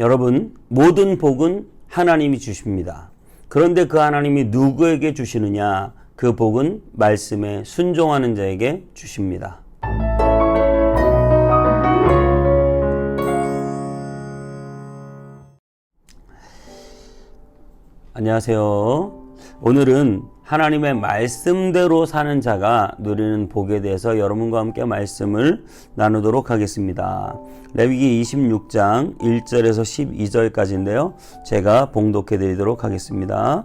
여러분, 모든 복은 하나님이 주십니다. 그런데 그 하나님이 누구에게 주시느냐? 그 복은 말씀에 순종하는 자에게 주십니다. 안녕하세요. 오늘은 하나님의 말씀대로 사는 자가 누리는 복에 대해서 여러분과 함께 말씀을 나누도록 하겠습니다. 레위기 26장 1절에서 12절까지인데요. 제가 봉독해 드리도록 하겠습니다.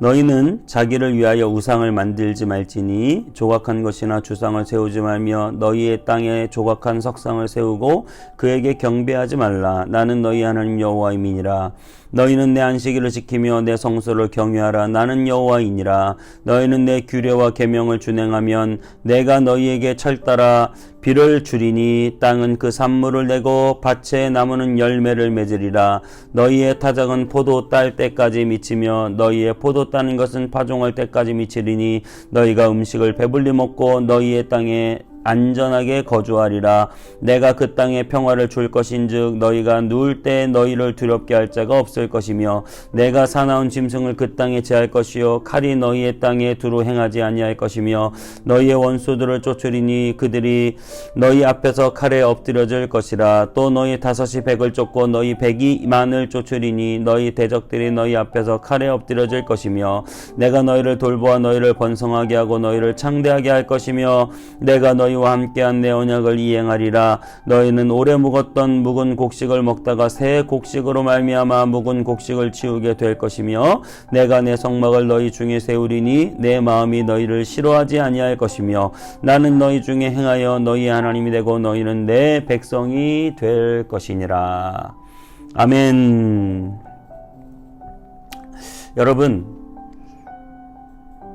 너희는 자기를 위하여 우상을 만들지 말지니 조각한 것이나 주상을 세우지 말며 너희의 땅에 조각한 석상을 세우고 그에게 경배하지 말라 나는 너희 하나님 여호와임이니라 너희는 내 안식일을 지키며 내 성소를 경유하라. 나는 여호와이니라. 너희는 내 규례와 계명을 준행하면 내가 너희에게 철따라 비를 주리니 땅은 그 산물을 내고 밭에 나무는 열매를 맺으리라. 너희의 타작은 포도 딸 때까지 미치며 너희의 포도 따는 것은 파종할 때까지 미치리니 너희가 음식을 배불리 먹고 너희의 땅에 안전하게 거주하리라. 내가 그 땅에 평화를 줄 것인즉 너희가 누울 때 너희를 두렵게 할 자가 없을 것이며 내가 사나운 짐승을 그 땅에 제할 것이요 칼이 너희의 땅에 두루 행하지 아니할 것이며 너희의 원수들을 쫓으리니 그들이 너희 앞에서 칼에 엎드려질 것이라. 또 너희 다섯이 백을 쫓고 너희 백이 만을 쫓으리니 너희 대적들이 너희 앞에서 칼에 엎드려질 것이며 내가 너희를 돌보아 너희를 번성하게 하고 너희를 창대하게 할 것이며 내가 너희 너희와 함께한 내 언약을 이행하리라. 너희는 오래 묵었던 묵은 곡식을 먹다가 새 곡식으로 말미암아 묵은 곡식을 치우게 될 것이며 내가 내 성막을 너희 중에 세우리니 내 마음이 너희를 싫어하지 아니할 것이며 나는 너희 중에 행하여 너희 하나님이 되고 너희는 내 백성이 될 것이니라. 아멘. 여러분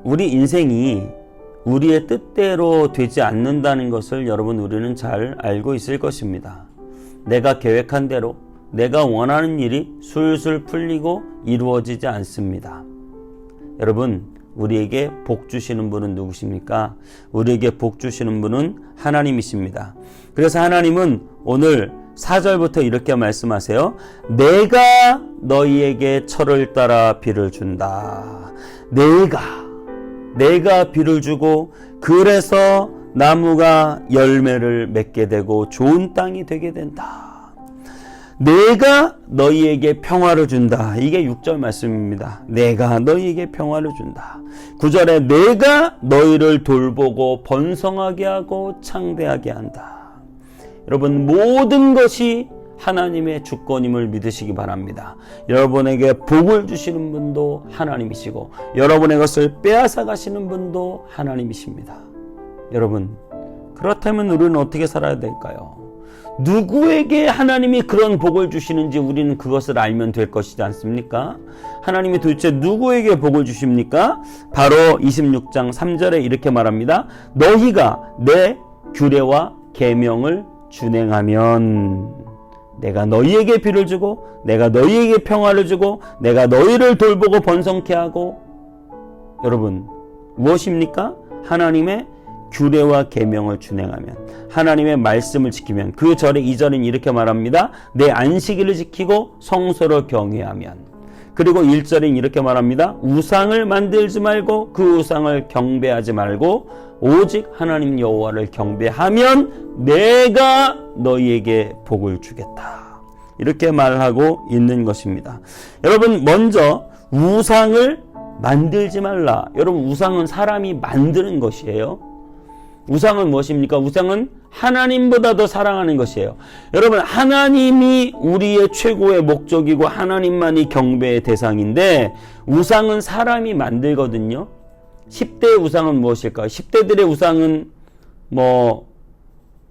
우리 인생이 우리의 뜻대로 되지 않는다는 것을 여러분 우리는 잘 알고 있을 것입니다. 내가 계획한 대로 내가 원하는 일이 술술 풀리고 이루어지지 않습니다. 여러분, 우리에게 복 주시는 분은 누구십니까? 우리에게 복 주시는 분은 하나님이십니다. 그래서 하나님은 오늘 4절부터 이렇게 말씀하세요. 내가 너희에게 철을 따라 비를 준다. 내가 내가 비를 주고 그래서 나무가 열매를 맺게 되고 좋은 땅이 되게 된다. 내가 너희에게 평화를 준다. 이게 6절 말씀입니다. 내가 너희에게 평화를 준다. 9절에 내가 너희를 돌보고 번성하게 하고 창대하게 한다. 여러분 모든 것이 하나님의 주권임을 믿으시기 바랍니다. 여러분에게 복을 주시는 분도 하나님이시고 여러분의 것을 빼앗아 가시는 분도 하나님이십니다. 여러분 그렇다면 우리는 어떻게 살아야 될까요? 누구에게 하나님이 그런 복을 주시는지 우리는 그것을 알면 될 것이지 않습니까? 하나님이 도대체 누구에게 복을 주십니까? 바로 26장 3절에 이렇게 말합니다. 너희가 내 규례와 계명을 준행하면 내가 너희에게 비를 주고 내가 너희에게 평화를 주고 내가 너희를 돌보고 번성케 하고 여러분 무엇입니까? 하나님의 규례와 계명을 준행하면 하나님의 말씀을 지키면 그 절에 이절은 이렇게 말합니다. 내 안식일을 지키고 성소를 경외하면 그리고 1절은 이렇게 말합니다. 우상을 만들지 말고 그 우상을 경배하지 말고 오직 하나님 여호와를 경배하면 내가 너희에게 복을 주겠다. 이렇게 말하고 있는 것입니다. 여러분 먼저 우상을 만들지 말라. 여러분 우상은 사람이 만드는 것이에요. 우상은 무엇입니까? 우상은 하나님보다 더 사랑하는 것이에요. 여러분, 하나님이 우리의 최고의 목적이고 하나님만이 경배의 대상인데 우상은 사람이 만들거든요. 10대의 우상은 무엇일까요? 10대들의 우상은 뭐,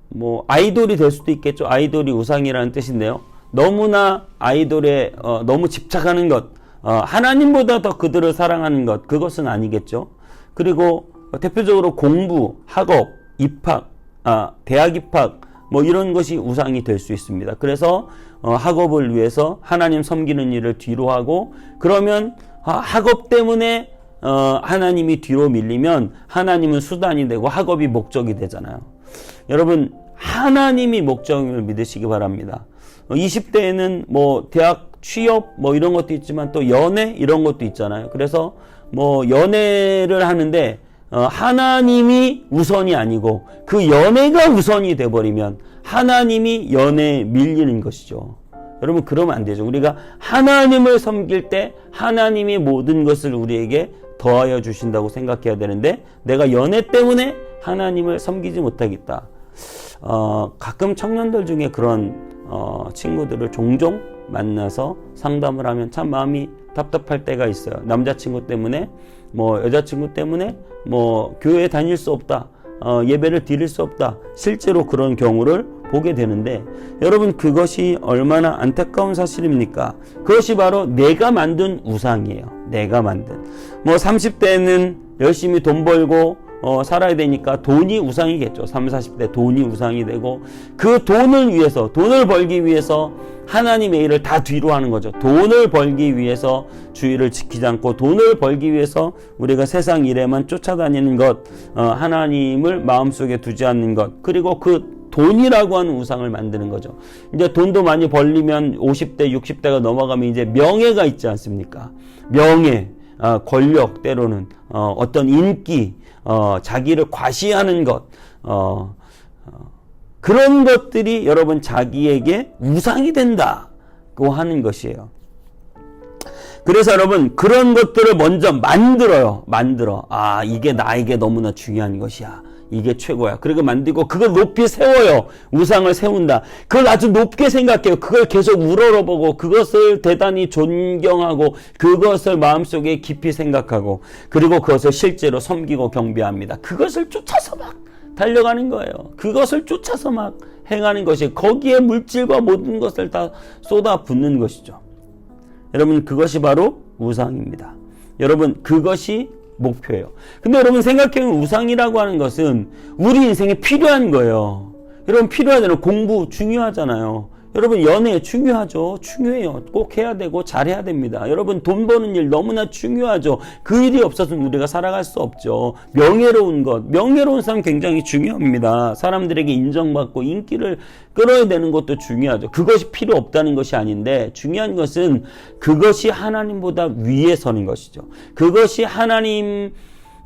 뭐, 아이돌이 될 수도 있겠죠. 아이돌이 우상이라는 뜻인데요. 너무나 아이돌에 어, 너무 집착하는 것, 어, 하나님보다 더 그들을 사랑하는 것, 그것은 아니겠죠. 그리고 대표적으로 공부, 학업, 입학, 아, 대학 입학, 뭐 이런 것이 우상이 될 수 있습니다. 그래서 어, 학업을 위해서 하나님 섬기는 일을 뒤로 하고 그러면 아, 학업 때문에 어, 하나님이 뒤로 밀리면 하나님은 수단이 되고 학업이 목적이 되잖아요. 여러분 하나님이 목적임을 믿으시기 바랍니다. 20대에는 뭐 대학 취업 뭐 이런 것도 있지만 또 연애 이런 것도 있잖아요. 그래서 뭐 연애를 하는데 어, 하나님이 우선이 아니고 그 연애가 우선이 돼버리면 하나님이 연애에 밀리는 것이죠. 여러분 그러면 안 되죠. 우리가 하나님을 섬길 때 하나님이 모든 것을 우리에게 더하여 주신다고 생각해야 되는데 내가 연애 때문에 하나님을 섬기지 못하겠다. 어, 가끔 청년들 중에 그런 어, 친구들을 종종 만나서 상담을 하면 참 마음이 답답할 때가 있어요. 남자친구 때문에 뭐 여자친구 때문에 뭐 교회 다닐 수 없다. 어, 예배를 드릴 수 없다. 실제로 그런 경우를 보게 되는데 여러분 그것이 얼마나 안타까운 사실입니까? 그것이 바로 내가 만든 우상이에요. 내가 만든. 뭐 30대는 열심히 돈 벌고 어, 살아야 되니까 돈이 우상이겠죠. 30, 40대 돈이 우상이 되고 그 돈을 위해서 돈을 벌기 위해서 하나님의 일을 다 뒤로 하는 거죠. 돈을 벌기 위해서 주의를 지키지 않고 돈을 벌기 위해서 우리가 세상 일에만 쫓아다니는 것, 어, 하나님을 마음속에 두지 않는 것, 그리고 그 돈이라고 하는 우상을 만드는 거죠. 이제 돈도 많이 벌리면 50대, 60대가 넘어가면 이제 명예가 있지 않습니까? 명예, 어, 권력 때로는 어, 어떤 인기, 어, 자기를 과시하는 것, 어, 어, 그런 것들이 여러분 자기에게 우상이 된다고 하는 것이에요. 그래서 여러분 그런 것들을 먼저 만들어요. 만들어. 아 이게 나에게 너무나 중요한 것이야. 이게 최고야. 그리고 만들고 그걸 높이 세워요. 우상을 세운다. 그걸 아주 높게 생각해요. 그걸 계속 우러러보고 그것을 대단히 존경하고 그것을 마음속에 깊이 생각하고 그리고 그것을 실제로 섬기고 경배합니다. 그것을 쫓아서 막 달려가는 거예요. 그것을 쫓아서 막 행하는 것이 거기에 물질과 모든 것을 다 쏟아 붓는 것이죠. 여러분 그것이 바로 우상입니다. 여러분 그것이 목표예요. 근데 여러분 생각해보면 우상이라고 하는 것은 우리 인생에 필요한 거예요. 여러분 필요하잖아요. 공부 중요하잖아요. 여러분 연애 중요하죠. 중요해요. 꼭 해야 되고 잘해야 됩니다. 여러분 돈 버는 일 너무나 중요하죠. 그 일이 없어서는 우리가 살아갈 수 없죠. 명예로운 것, 명예로운 삶 굉장히 중요합니다. 사람들에게 인정받고 인기를 끌어야 되는 것도 중요하죠. 그것이 필요 없다는 것이 아닌데 중요한 것은 그것이 하나님보다 위에 서는 것이죠. 그것이 하나님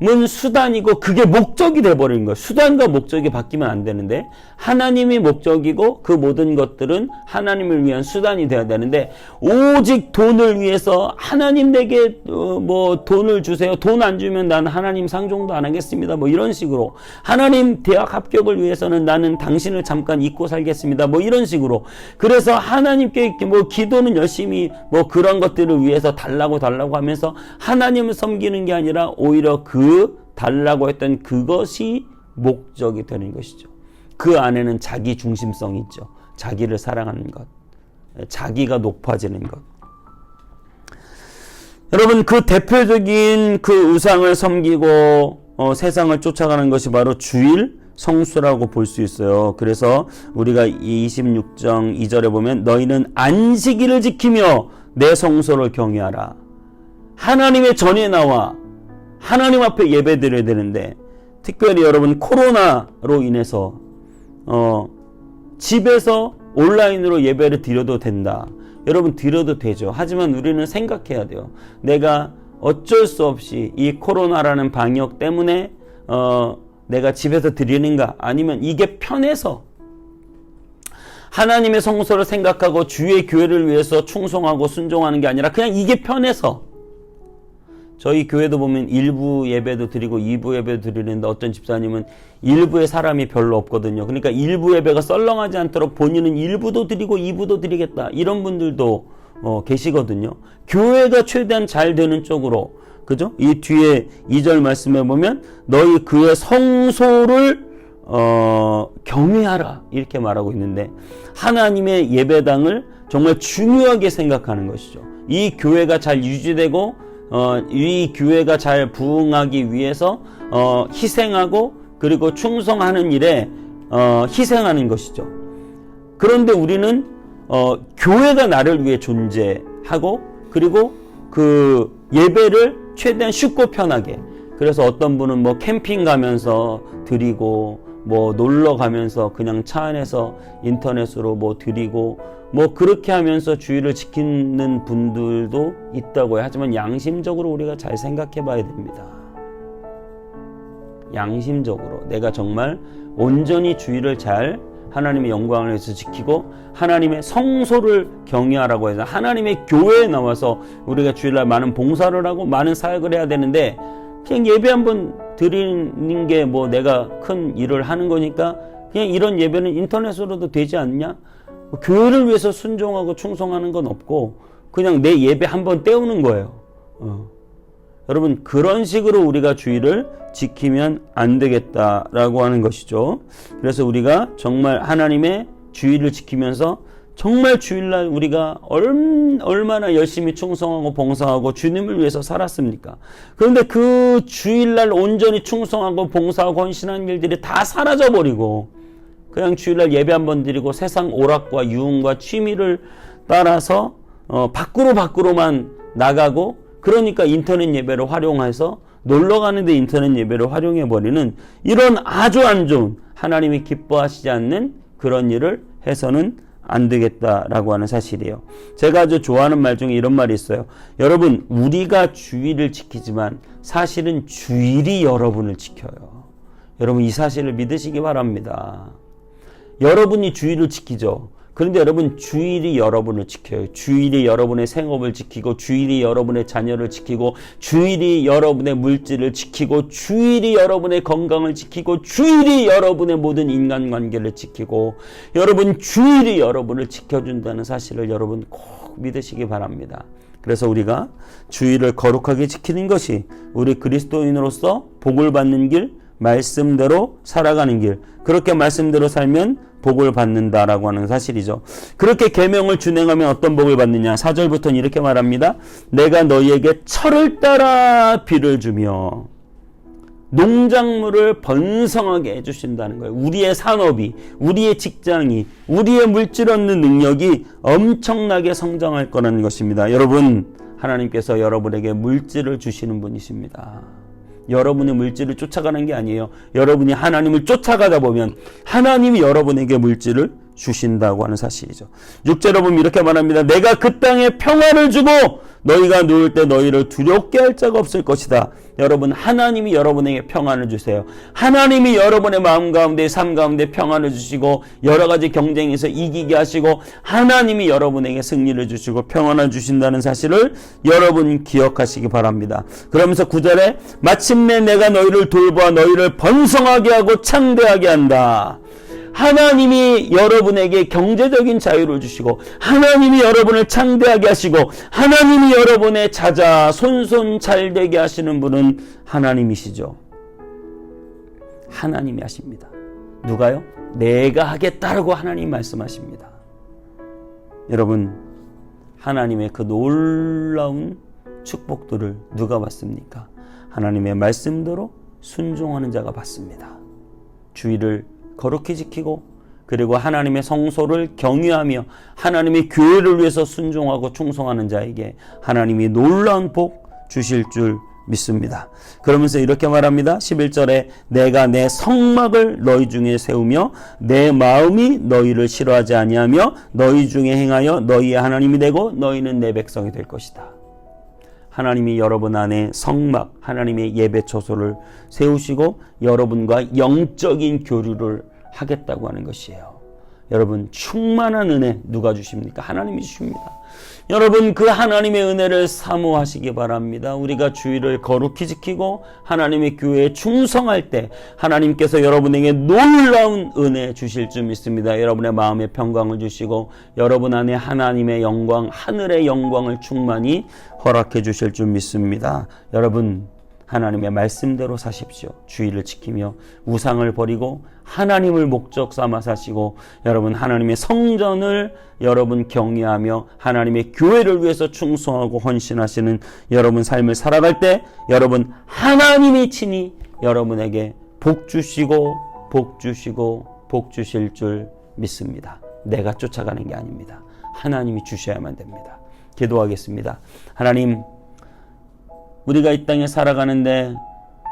은 수단이고 그게 목적이 돼버리는 거예요. 수단과 목적이 바뀌면 안 되는데 하나님이 목적이고 그 모든 것들은 하나님을 위한 수단이 되어야 되는데 오직 돈을 위해서 하나님 내게 어, 뭐 돈을 주세요. 돈 안 주면 난 하나님 상종도 안 하겠습니다. 뭐 이런 식으로 하나님 대학 합격을 위해서는 나는 당신을 잠깐 잊고 살겠습니다. 뭐 이런 식으로 그래서 하나님께 뭐 기도는 열심히 뭐 그런 것들을 위해서 달라고 달라고 하면서 하나님을 섬기는 게 아니라 오히려 그 달라고 했던 그것이 목적이 되는 것이죠. 그 안에는 자기 중심성이 있죠. 자기를 사랑하는 것. 자기가 높아지는 것. 여러분 그 대표적인 그 우상을 섬기고 어, 세상을 쫓아가는 것이 바로 주일 성수라고 볼 수 있어요. 그래서 우리가 26장 2절에 보면 너희는 안식일을 지키며 내 성소를 경외하라. 하나님의 전에 나와 하나님 앞에 예배 드려야 되는데 특별히 여러분 코로나로 인해서 어 집에서 온라인으로 예배를 드려도 된다. 여러분 드려도 되죠. 하지만 우리는 생각해야 돼요. 내가 어쩔 수 없이 이 코로나라는 방역 때문에 어 내가 집에서 드리는가 아니면 이게 편해서 하나님의 성소를 생각하고 주의 교회를 위해서 충성하고 순종하는 게 아니라 그냥 이게 편해서 저희 교회도 보면 일부 예배도 드리고 이부 예배도 드리는데 어떤 집사님은 일부에 사람이 별로 없거든요. 그러니까 일부 예배가 썰렁하지 않도록 본인은 일부도 드리고 이부도 드리겠다. 이런 분들도 어, 계시거든요. 교회가 최대한 잘 되는 쪽으로 그죠? 이 뒤에 2절 말씀에 보면 너희 그의 성소를 어, 경외하라 이렇게 말하고 있는데 하나님의 예배당을 정말 중요하게 생각하는 것이죠. 이 교회가 잘 유지되고 어, 이 교회가 잘 부흥하기 위해서 어, 희생하고 그리고 충성하는 일에 어, 희생하는 것이죠. 그런데 우리는 어, 교회가 나를 위해 존재하고 그리고 그 예배를 최대한 쉽고 편하게 그래서 어떤 분은 뭐 캠핑 가면서 드리고 뭐 놀러 가면서 그냥 차 안에서 인터넷으로 뭐 드리고 뭐 그렇게 하면서 주의를 지키는 분들도 있다고요. 하지만 양심적으로 우리가 잘 생각해 봐야 됩니다. 양심적으로 내가 정말 온전히 주의를 잘 하나님의 영광을 위해서 지키고 하나님의 성소를 경외하라고 해서 하나님의 교회에 나와서 우리가 주일날 많은 봉사를 하고 많은 사역을 해야 되는데 그냥 예배 한번 드리는 게 뭐 내가 큰 일을 하는 거니까 그냥 이런 예배는 인터넷으로도 되지 않냐? 뭐 교회를 위해서 순종하고 충성하는 건 없고 그냥 내 예배 한번 때우는 거예요. 어. 여러분 그런 식으로 우리가 주의를 지키면 안 되겠다라고 하는 것이죠. 그래서 우리가 정말 하나님의 주의를 지키면서 정말 주일날 우리가 얼마나 열심히 충성하고 봉사하고 주님을 위해서 살았습니까? 그런데 그 주일날 온전히 충성하고 봉사하고 헌신한 일들이 다 사라져 버리고 그냥 주일날 예배 한 번 드리고 세상 오락과 유흥과 취미를 따라서 어, 밖으로 밖으로만 나가고 그러니까 인터넷 예배를 활용해서 놀러 가는데 인터넷 예배를 활용해 버리는 이런 아주 안 좋은 하나님이 기뻐하시지 않는 그런 일을 해서는 안 되겠다라고 하는 사실이에요. 제가 아주 좋아하는 말 중에 이런 말이 있어요. 여러분, 우리가 주의를 지키지만 사실은 주일이 여러분을 지켜요. 여러분, 이 사실을 믿으시기 바랍니다. 여러분이 주의를 지키죠. 그런데 여러분 주일이 여러분을 지켜요. 주일이 여러분의 생업을 지키고 주일이 여러분의 자녀를 지키고 주일이 여러분의 물질을 지키고 주일이 여러분의 건강을 지키고 주일이 여러분의 모든 인간관계를 지키고 여러분 주일이 여러분을 지켜준다는 사실을 여러분 꼭 믿으시기 바랍니다. 그래서 우리가 주일을 거룩하게 지키는 것이 우리 그리스도인으로서 복을 받는 길, 말씀대로 살아가는 길, 그렇게 말씀대로 살면 복을 받는다라고 하는 사실이죠. 그렇게 계명을 준행하면 어떤 복을 받느냐? 4절부터는 이렇게 말합니다. 내가 너희에게 철을 따라 비를 주며 농작물을 번성하게 해주신다는 거예요. 우리의 산업이, 우리의 직장이, 우리의 물질 얻는 능력이 엄청나게 성장할 거라는 것입니다. 여러분, 하나님께서 여러분에게 물질을 주시는 분이십니다. 여러분의 물질을 쫓아가는 게 아니에요. 여러분이 하나님을 쫓아가다 보면 하나님이 여러분에게 물질을 주신다고 하는 사실이죠. 6절에 보면 이렇게 말합니다. 내가 그 땅에 평화를 주고 너희가 누울 때 너희를 두렵게 할 자가 없을 것이다. 여러분 하나님이 여러분에게 평안을 주세요. 하나님이 여러분의 마음 가운데 삶 가운데 평안을 주시고 여러 가지 경쟁에서 이기게 하시고 하나님이 여러분에게 승리를 주시고 평안을 주신다는 사실을 여러분 기억하시기 바랍니다. 그러면서 구절에 마침내 내가 너희를 돌보아 너희를 번성하게 하고 창대하게 한다. 하나님이 여러분에게 경제적인 자유를 주시고 하나님이 여러분을 창대하게 하시고 하나님이 여러분의 자자 손손 잘 되게 하시는 분은 하나님이시죠. 하나님이 하십니다. 누가요? 내가 하겠다라고 하나님 말씀하십니다. 여러분 하나님의 그 놀라운 축복들을 누가 받습니까? 하나님의 말씀대로 순종하는 자가 받습니다. 주의를 거룩히 지키고 그리고 하나님의 성소를 경유하며 하나님의 교회를 위해서 순종하고 충성하는 자에게 하나님이 놀라운 복 주실 줄 믿습니다. 그러면서 이렇게 말합니다. 11절에 내가 내 성막을 너희 중에 세우며 내 마음이 너희를 싫어하지 아니하며 너희 중에 행하여 너희의 하나님이 되고 너희는 내 백성이 될 것이다. 하나님이 여러분 안에 성막, 하나님의 예배 처소를 세우시고 여러분과 영적인 교류를 하겠다고 하는 것이에요. 여러분 충만한 은혜 누가 주십니까? 하나님이 주십니다. 여러분 그 하나님의 은혜를 사모하시기 바랍니다. 우리가 주의를 거룩히 지키고 하나님의 교회에 충성할 때 하나님께서 여러분에게 놀라운 은혜 주실 줄 믿습니다. 여러분의 마음에 평강을 주시고 여러분 안에 하나님의 영광, 하늘의 영광을 충만히 허락해 주실 줄 믿습니다. 여러분 하나님의 말씀대로 사십시오. 주의를 지키며 우상을 버리고 하나님을 목적 삼아 사시고 여러분 하나님의 성전을 여러분 경외하며 하나님의 교회를 위해서 충성하고 헌신하시는 여러분 삶을 살아갈 때 여러분 하나님이 친히 여러분에게 복 주시고 복 주시고 복 주실 줄 믿습니다. 내가 쫓아가는 게 아닙니다. 하나님이 주셔야만 됩니다. 기도하겠습니다. 하나님 우리가 이 땅에 살아가는데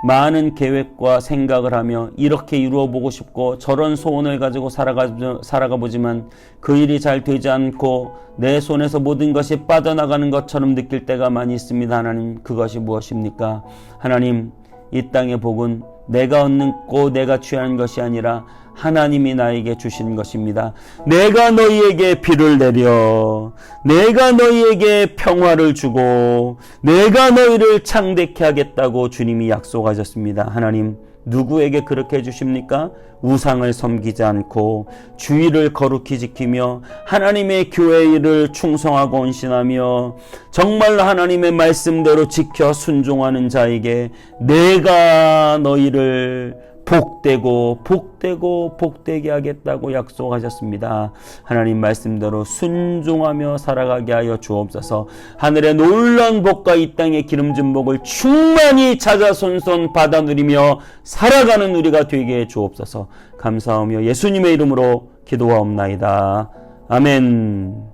많은 계획과 생각을 하며 이렇게 이루어 보고 싶고 저런 소원을 가지고 살아가, 살아가 보지만 그 일이 잘 되지 않고 내 손에서 모든 것이 빠져나가는 것처럼 느낄 때가 많이 있습니다. 하나님, 그것이 무엇입니까? 하나님, 이 땅의 복은 내가 얻고 내가 취하는 것이 아니라 하나님이 나에게 주신 것입니다. 내가 너희에게 비를 내려 내가 너희에게 평화를 주고 내가 너희를 창대케 하겠다고 주님이 약속하셨습니다. 하나님 누구에게 그렇게 해주십니까? 우상을 섬기지 않고 주의를 거룩히 지키며 하나님의 교회 일을 충성하고 온신하며 정말로 하나님의 말씀대로 지켜 순종하는 자에게 내가 너희를 복되고 복되고 복되게 하겠다고 약속하셨습니다. 하나님 말씀대로 순종하며 살아가게 하여 주옵소서. 하늘의 놀라운 복과 이 땅의 기름진 복을 충만히 찾아 손손 받아 누리며 살아가는 우리가 되게 해 주옵소서. 감사하며 예수님의 이름으로 기도하옵나이다. 아멘.